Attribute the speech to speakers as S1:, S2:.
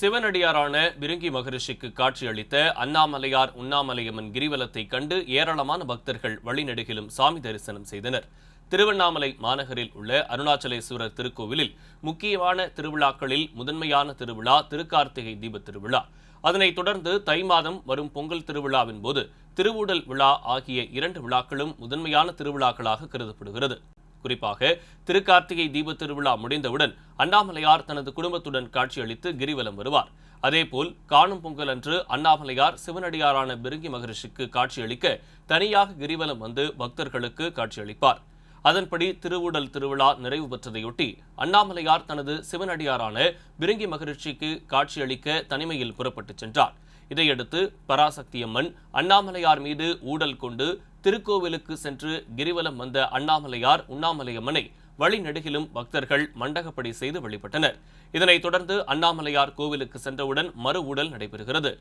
S1: சிவனடியாரான பிருங்கி மகரிஷிக்கு காட்சியளித்த அண்ணாமலையார் உண்ணாமலையம்மன் கிரிவலத்தை கண்டு ஏராளமான பக்தர்கள் வழிநெடுகிலும் சாமி தரிசனம் செய்தனர். திருவண்ணாமலை மாநகரில் உள்ள அருணாச்சலேஸ்வரர் திருக்கோவிலில் முக்கியமான திருவிழாக்களில் முதன்மையான திருவிழா திருக்கார்த்திகை தீபத் திருவிழா. அதனைத் தொடர்ந்து தை மாதம் வரும் பொங்கல் திருவிழாவின் போது திருவூடல் விழா ஆகிய இரண்டு விழாக்களும் முதன்மையான திருவிழாக்களாக கருதப்படுகிறது. குறிப்பாக திருக்கார்த்திகை தீபத் திருவிழா முடிந்தவுடன் அண்ணாமலையார் தனது குடும்பத்துடன் காட்சியளித்து கிரிவலம் வருவார். அதேபோல் காணும் பொங்கல் அன்று அண்ணாமலையார் சிவனடியாரான பிருங்கி மகரிஷிக்கு காட்சியளிக்க தனியாக கிரிவலம் வந்து பக்தர்களுக்கு காட்சியளிப்பார். அதன்படி திருவுடல் திருவிழா நிறைவு பெற்றதையொட்டி அண்ணாமலையார் தனது சிவனடியாரான பிருங்கி மகரிஷிக்கு காட்சியளிக்க தனிமையில் புறப்பட்டுச் சென்றார். இதையடுத்து பராசக்தியம்மன் அண்ணாமலையார் மீது ஊடல் கொண்டு திருக்கோவிலுக்கு சென்று கிரிவலம் வந்த அண்ணாமலையார் உண்ணாமலையம்மனை வழிநெடுகிலும் பக்தர்கள் மண்டகப்படி செய்து வழிபட்டனர். இதனைத் தொடர்ந்து அண்ணாமலையார் கோவிலுக்கு சென்றவுடன் மறு ஊடல் நடைபெறுகிறது.